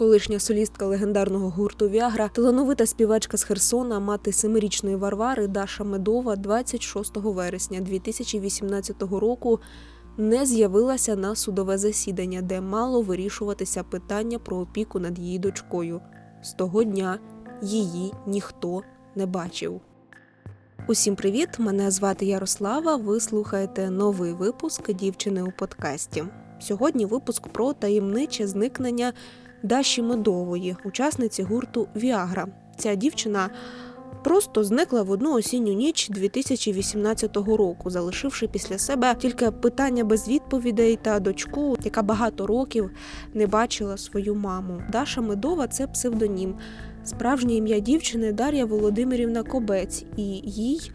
Колишня солістка легендарного гурту Віагра, талановита співачка з Херсона, мати семирічної Варвари Даша Медова 26 вересня 2018 року не з'явилася на судове засідання, де мало вирішуватися питання про опіку над її дочкою. З того дня її ніхто не бачив. Усім привіт! Мене звати Ярослава. Ви слухаєте новий випуск дівчини у подкасті. Сьогодні випуск про таємниче зникнення Даші Медової, учасниці гурту Віагра. Ця дівчина просто зникла в одну осінню ніч 2018 року, залишивши після себе тільки питання без відповідей та дочку, яка багато років не бачила свою маму. Даша Медова це псевдонім. Справжнє ім'я дівчини Дар'я Володимирівна Кобець, і їй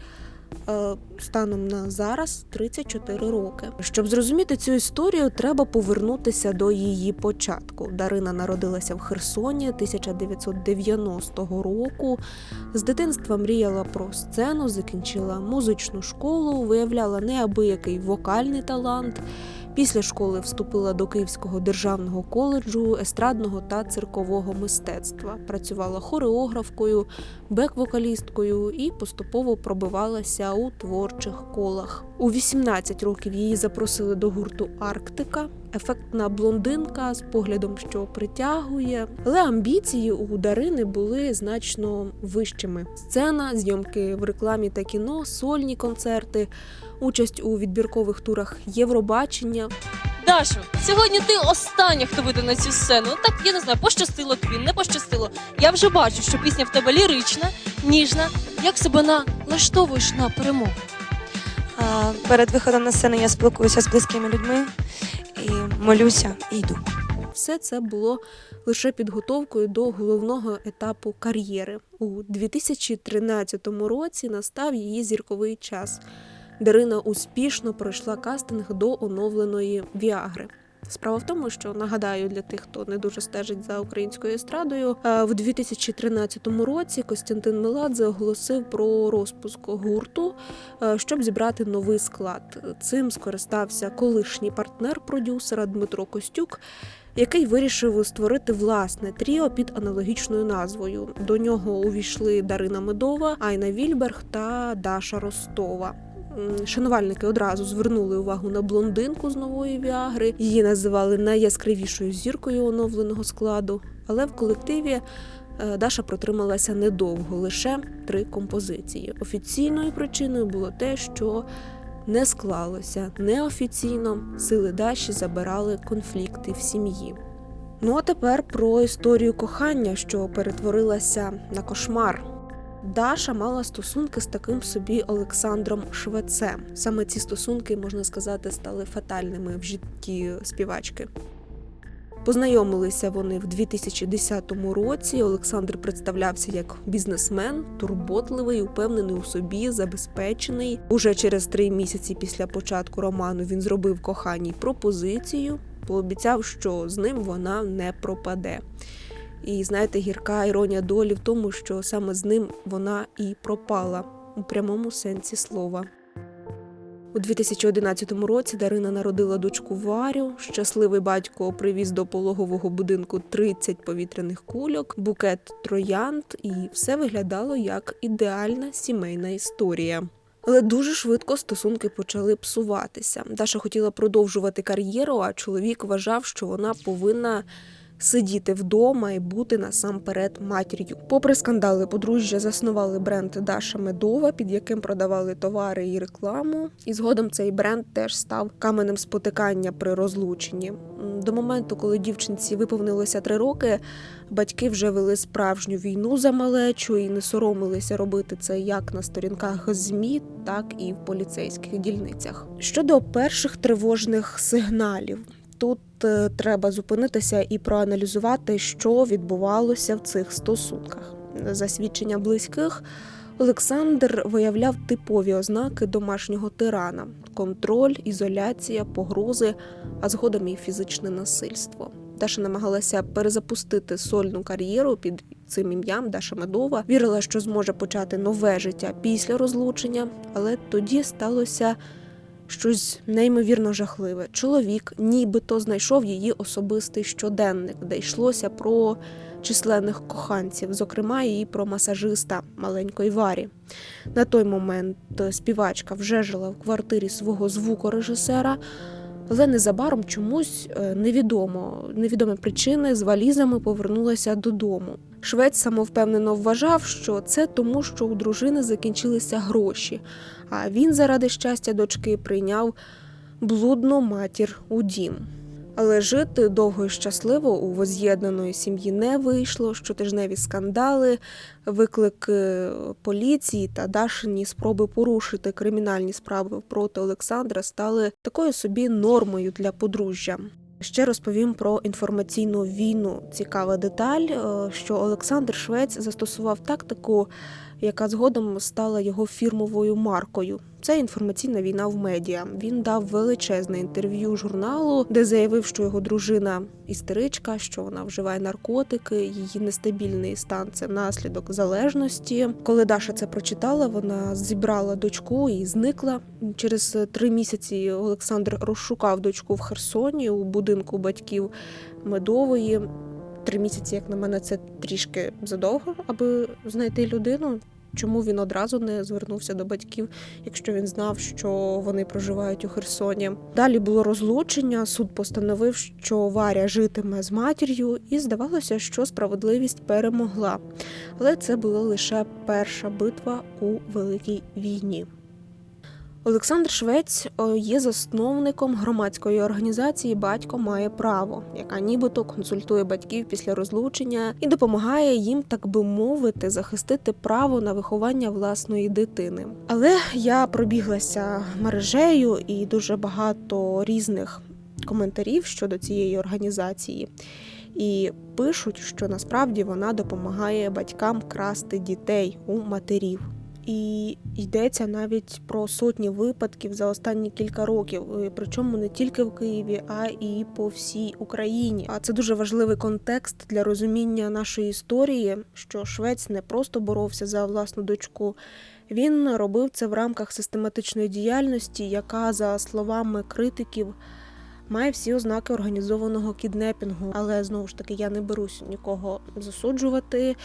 станом на зараз 34 роки. Щоб зрозуміти цю історію, треба повернутися до її початку. Дарина народилася в Херсоні 1990 року. З дитинства мріяла про сцену, закінчила музичну школу, виявляла неабиякий вокальний талант. Після школи вступила до Київського державного коледжу естрадного та циркового мистецтва. Працювала хореографкою, бек-вокалісткою і поступово пробивалася у творчих колах. У 18 років її запросили до гурту Арктика. Ефектна блондинка з поглядом, що притягує, але амбіції у Дарини були значно вищими. Сцена, зйомки в рекламі та кіно, сольні концерти, участь у відбіркових турах Євробачення. Дашу, сьогодні ти остання, хто вийде на цю сцену. Ну, Так я не знаю, пощастило тобі, не пощастило. Я вже бачу, що пісня в тебе лірична, ніжна. Як себе налаштовуєш на перемогу? Перед виходом на сцену я спілкуюся з близькими людьми і молюся і йду. Все це було лише підготовкою до головного етапу кар'єри. У 2013 році настав її зірковий час. Дарина успішно пройшла кастинг до оновленої Віагри. Справа в тому, що нагадаю для тих, хто не дуже стежить за українською естрадою, е, в 2013 році Костянтин Меладзе оголосив про розпуск гурту, е, щоб зібрати новий склад. Цим скористався колишній партнер продюсера Дмитро Костюк, який вирішив створити власне тріо під аналогічною назвою. До нього увійшли Дарина Медова, Айна Вільберг та Даша Ростова. М, Шанувальники одразу звернули увагу на блондинку з нової Віагри. Її називали найяскравішою зіркою оновленого складу. Але в колективі е, Даша протрималася недовго, лише три композиції. Офіційною причиною було те, що не склалося неофіційно. Сили Даші забирали конфлікти в сім'ї. Ну а тепер про історію кохання, що перетворилася на кошмар. Даша мала стосунки з таким собі Олександром Швецем. Саме ці стосунки, можна сказати, стали фатальними в житті співачки. Познайомилися вони в 2010 році. Олександр представлявся як бізнесмен, турботливий, упевнений у собі, забезпечений. Уже через три місяці після початку роману він зробив коханій пропозицію, пообіцяв, що з ним вона не пропаде. І знаєте, гірка іронія долі в тому, що саме з ним вона і пропала у прямому сенсі слова. У 2011 році Дарина народила дочку Варю. Щасливий батько привіз до пологового будинку 30 повітряних кульок, букет троянд, і все виглядало як ідеальна сімейна історія. Але дуже швидко стосунки почали псуватися. Даша хотіла продовжувати кар'єру, а чоловік вважав, що вона повинна сидіти вдома і бути насамперед матір'ю. Попри скандали, подружжя заснували бренд Даша Медова, під яким продавали товари і рекламу. І згодом цей бренд теж став каменем спотикання при розлученні. До моменту, коли дівчинці виповнилося три роки, батьки вже вели справжню війну за малечу і не соромилися робити це як на сторінках ЗМІ, так і в поліцейських дільницях. Щодо перших тривожних сигналів, тут треба зупинитися і проаналізувати, що відбувалося в цих стосунках. За свідчення близьких, Олександр виявляв типові ознаки домашнього тирана: контроль, ізоляція, погрози, а згодом і фізичне насильство. Даша намагалася перезапустити сольну кар'єру під цим ім'ям Даша Медова. Вірила, що зможе почати нове життя після розлучення, але тоді сталося щось неймовірно жахливе. Чоловік нібито знайшов її особистий щоденник, де йшлося про численних коханців, зокрема і про масажиста маленької Варі. На той момент співачка вже жила в квартирі свого звукорежисера, але незабаром чомусь е, невідомо, невідомі причини з валізами повернулася додому. Швець самовпевнено вважав, що це тому, що у дружини закінчилися гроші, а він заради щастя дочки прийняв блудну матір у дім. Але жити довго і щасливо у воз'єднаної сім'ї не вийшло. Щотижневі скандали, виклики поліції та Дашині спроби порушити кримінальні справи проти Олександра стали такою собі нормою для подружжя. Ще розповім про інформаційну війну. Цікава деталь, е, що Олександр Швець застосував тактику, яка згодом стала його фірмовою маркою. Це інформаційна війна в медіа. Він дав величезне інтерв'ю журналу, де заявив, що його дружина істеричка, що вона вживає наркотики, її нестабільний стан це наслідок залежності. Коли Даша це прочитала, вона зібрала дочку і зникла. Через три місяці Олександр розшукав дочку в Херсоні у будинку батьків медової. Три місяці, як на мене, це трішки задовго, аби знайти людину. Чому він одразу не звернувся до батьків, якщо він знав, що вони проживають у Херсоні? Далі було розлучення. Суд постановив, що Варя житиме з матір'ю, і здавалося, що справедливість перемогла. Але це була лише перша битва у великій війні. Олександр Швець е, є засновником громадської організації Батько має право, яка нібито консультує батьків після розлучення і допомагає їм, так би мовити, захистити право на виховання власної дитини. Але я пробіглася мережею і дуже багато різних коментарів щодо цієї організації. І пишуть, що насправді вона допомагає батькам красти дітей у матерів. І йдеться навіть про сотні випадків за останні кілька років, причому не тільки в Києві, а і по всій Україні. А це дуже важливий контекст для розуміння нашої історії, що Швець не просто боровся за власну дочку. Він робив це в рамках систематичної діяльності, яка, за словами критиків, має всі ознаки організованого кіднепінгу. Але знову ж таки я не берусь нікого засуджувати,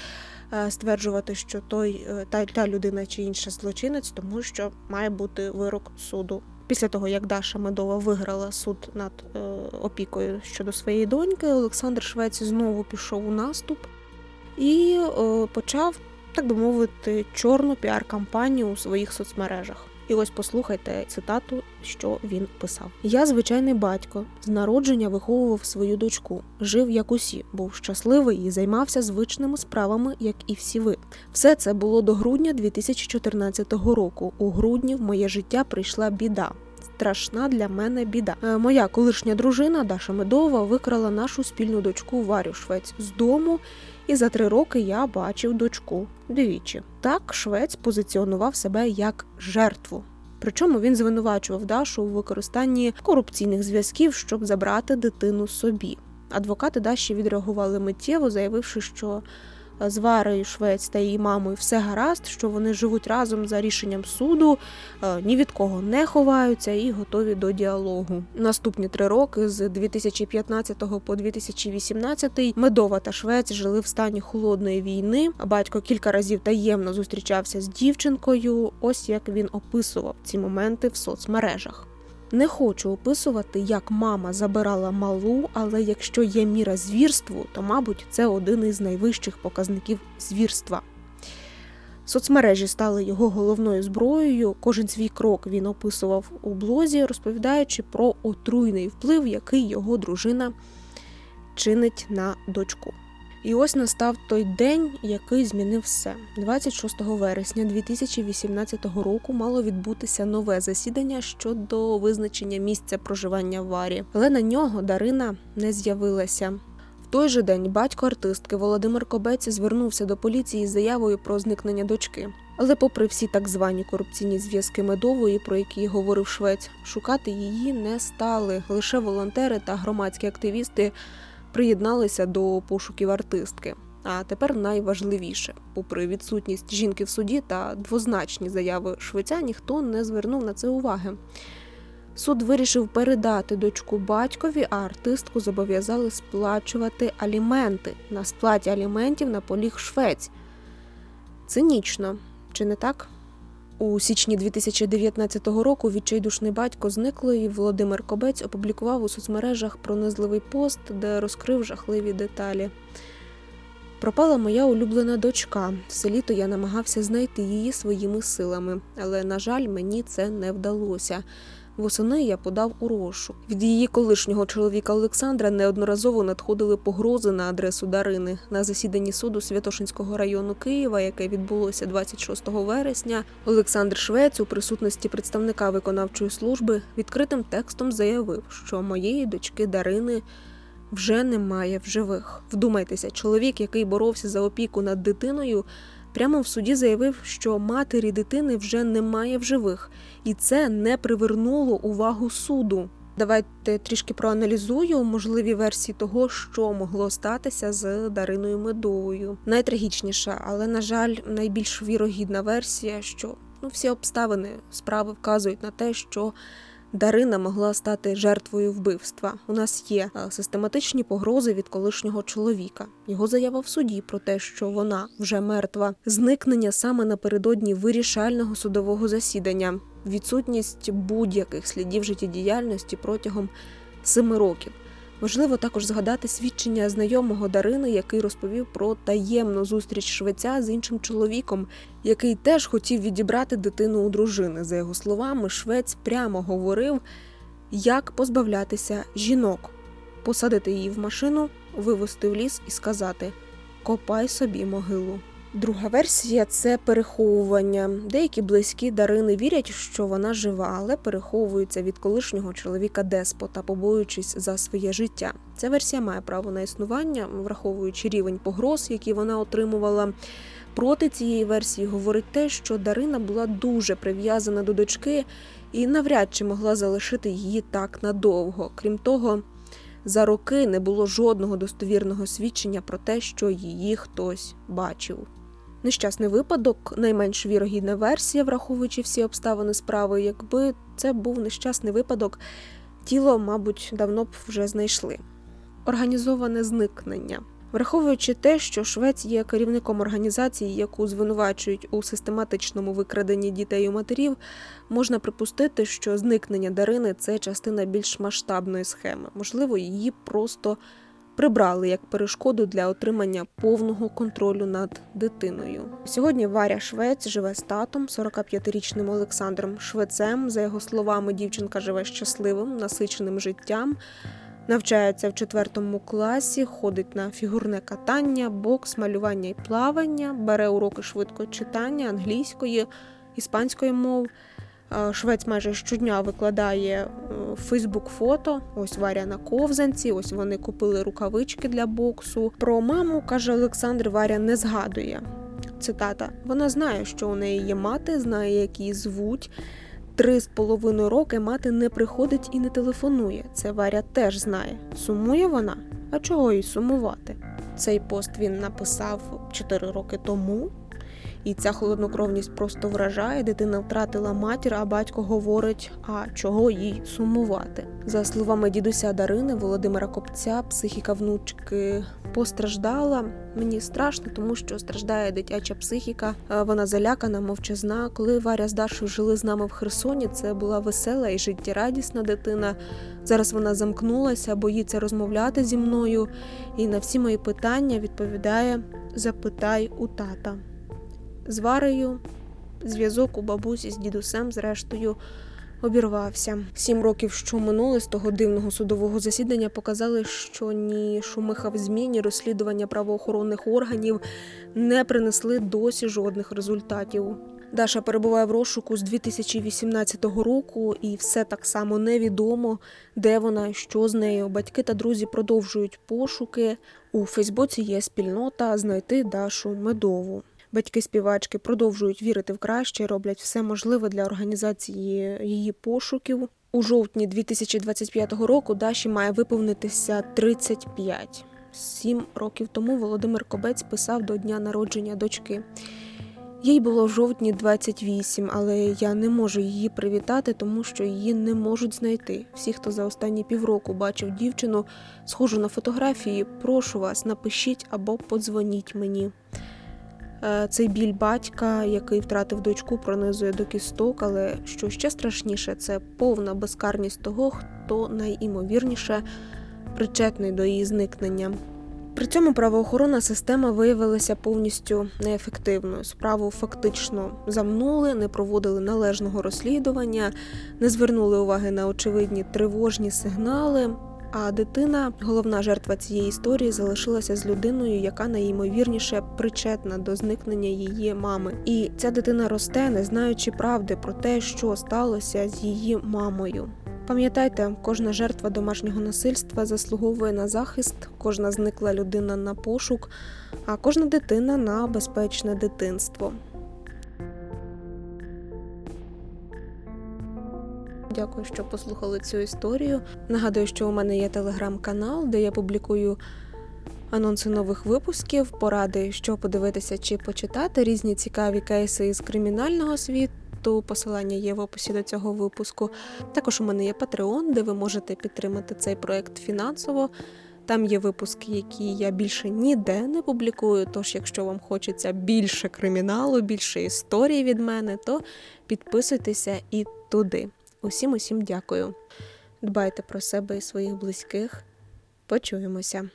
е, стверджувати, що той е, та, та людина чи інша злочинець, тому що має бути вирок суду. Після того, як Даша Медова виграла суд над е, опікою щодо своєї доньки, Олександр Швець знову пішов у наступ і е, почав, так би мовити, чорну піар-кампанію у своїх соцмережах. І ось послухайте цитату, що він писав: Я звичайний батько з народження виховував свою дочку, жив як усі, був щасливий і займався звичними справами, як і всі ви. Все це було до грудня 2014 року. У грудні в моє життя прийшла біда. Страшна для мене біда. Е, Моя колишня дружина Даша Медова викрала нашу спільну дочку Варю Швець з дому, і за три роки я бачив дочку двічі. Так швець позиціонував себе як жертву. Причому він звинувачував Дашу у використанні корупційних зв'язків, щоб забрати дитину собі. Адвокати Даші відреагували миттєво, заявивши, що з Варою Швець та її мамою все гаразд, що вони живуть разом за рішенням суду, е, ні від кого не ховаються і готові до діалогу. Наступні три роки з 2015 по 2018 Медова та Швець жили в стані холодної війни. Батько кілька разів таємно зустрічався з дівчинкою. Ось як він описував ці моменти в соцмережах. Не хочу описувати, як мама забирала малу, але якщо є міра звірству, то, мабуть, це один із найвищих показників звірства. Соцмережі стали його головною зброєю. Кожен свій крок він описував у блозі, розповідаючи про отруйний вплив, який його дружина чинить на дочку. І ось настав той день, який змінив все. 26 вересня 2018 року мало відбутися нове засідання щодо визначення місця проживання Варі, але на нього Дарина не з'явилася. В той же день батько артистки Володимир Кобець звернувся до поліції з заявою про зникнення дочки. Але, попри всі так звані корупційні зв'язки медової, про які говорив Швець, шукати її не стали. Лише волонтери та громадські активісти приєдналися до пошуків артистки. А тепер найважливіше, попри відсутність жінки в суді та двозначні заяви швеця, ніхто не звернув на це уваги. Суд вирішив передати дочку батькові, а артистку зобов'язали сплачувати аліменти. На сплаті аліментів наполіг швець. Цинічно, чи не так? У січні 2019 року відчайдушний батько зниклої Володимир Кобець опублікував у соцмережах пронизливий пост, де розкрив жахливі деталі. Пропала моя улюблена дочка. Все літо я намагався знайти її своїми силами, але, на жаль, мені це не вдалося. Восени я подав у розшук. Від її колишнього чоловіка Олександра неодноразово надходили погрози на адресу Дарини. На засіданні суду Святошинського району Києва, яке відбулося 26 вересня, Олександр Швець у присутності представника виконавчої служби відкритим текстом заявив, що моєї дочки Дарини вже немає в живих. Вдумайтеся, чоловік, який боровся за опіку над дитиною, прямо в суді заявив, що матері дитини вже немає в живих, і це не привернуло увагу суду. Давайте трішки проаналізую можливі версії того, що могло статися з Дариною Медовою. Найтрагічніша, але на жаль, найбільш вірогідна версія, що ну всі обставини справи вказують на те, що Дарина могла стати жертвою вбивства. У нас є е, систематичні погрози від колишнього чоловіка. Його заява в суді про те, що вона вже мертва, зникнення саме напередодні вирішального судового засідання, відсутність будь-яких слідів життєдіяльності протягом семи років. Важливо також згадати свідчення знайомого Дарини, який розповів про таємну зустріч швеця з іншим чоловіком, який теж хотів відібрати дитину у дружини. За його словами, швець прямо говорив, як позбавлятися жінок, посадити її в машину, вивезти в ліс і сказати: Копай собі могилу. Друга версія це переховування. Деякі близькі Дарини вірять, що вона жива, але переховуються від колишнього чоловіка деспота, побоюючись за своє життя. Ця версія має право на існування, враховуючи рівень погроз, які вона отримувала. Проти цієї версії говорить те, що Дарина була дуже прив'язана до дочки і навряд чи могла залишити її так надовго. Крім того, за роки не було жодного достовірного свідчення про те, що її хтось бачив. Нещасний випадок, найменш вірогідна версія, враховуючи всі обставини справи, якби це був нещасний випадок, тіло, мабуть, давно б вже знайшли. Організоване зникнення. Враховуючи те, що Швець є керівником організації, яку звинувачують у систематичному викраденні дітей у матерів, можна припустити, що зникнення Дарини це частина більш масштабної схеми. Можливо, її просто прибрали як перешкоду для отримання повного контролю над дитиною. Сьогодні Варя Швець живе з татом, 45-річним Олександром Швецем. За його словами, дівчинка живе щасливим, насиченим життям. Навчається в четвертому класі, ходить на фігурне катання, бокс, малювання і плавання, бере уроки швидкочитання, англійської, іспанської мов. Е, Швець майже щодня викладає Фейсбук фото. Ось Варя на ковзанці, ось вони купили рукавички для боксу. Про маму каже Олександр, Варя не згадує. Цитата: вона знає, що у неї є мати, знає, як її звуть. Три з половиною роки мати не приходить і не телефонує. Це Варя теж знає. Сумує вона? А чого їй сумувати? Цей пост він написав 4 роки тому. І ця холоднокровність просто вражає. Дитина втратила матір, а батько говорить: а чого їй сумувати? За словами дідуся Дарини Володимира Копця, психіка внучки постраждала. Мені страшно, тому що страждає дитяча психіка. Е, Вона залякана, мовчазна. Коли Варя з Дашою жили з нами в Херсоні, це була весела і життєрадісна дитина. Зараз вона замкнулася, боїться розмовляти зі мною. І на всі мої питання відповідає: запитай у тата. З Варею зв'язок у бабусі з дідусем, зрештою, обірвався. Сім років, що минули з того дивного судового засідання, показали, що ні шумиха в ЗМІ, ні розслідування правоохоронних органів не принесли досі жодних результатів. Даша перебуває в розшуку з 2018 року, і все так само невідомо, де вона, що з нею. Батьки та друзі продовжують пошуки. У Фейсбуці є спільнота знайти Дашу медову. Батьки співачки продовжують вірити в краще, роблять все можливе для організації її пошуків. У жовтні 2025 року Даші має виповнитися 35. Сім років тому Володимир Кобець писав до дня народження дочки. Їй було в жовтні 28, але я не можу її привітати, тому що її не можуть знайти. Всі, хто за останні півроку бачив дівчину, схожу на фотографії, прошу вас, напишіть або подзвоніть мені. Е, Цей біль батька, який втратив дочку, пронизує до кісток, але що ще страшніше, це повна безкарність того, хто найімовірніше причетний до її зникнення. При цьому правоохоронна система виявилася повністю неефективною. Справу фактично замнули, не проводили належного розслідування, не звернули уваги на очевидні тривожні сигнали. А дитина, головна жертва цієї історії, залишилася з людиною, яка найімовірніше причетна до зникнення її мами. І ця дитина росте, не знаючи правди про те, що сталося з її мамою. Пам'ятайте, кожна жертва домашнього насильства заслуговує на захист, кожна зникла людина на пошук, а кожна дитина на безпечне дитинство. Дякую, що послухали цю історію. Нагадую, що у мене є телеграм-канал, де я публікую анонси нових випусків, поради, що подивитися чи почитати, різні цікаві кейси із кримінального світу. Посилання є в описі до цього випуску. Також у мене є Patreon, де ви можете підтримати цей проект фінансово. Там є випуски, які я більше ніде не публікую. Тож, якщо вам хочеться більше криміналу, більше історії від мене, то підписуйтеся і туди. Усім усім дякую. Дбайте про себе і своїх близьких. Почуємося.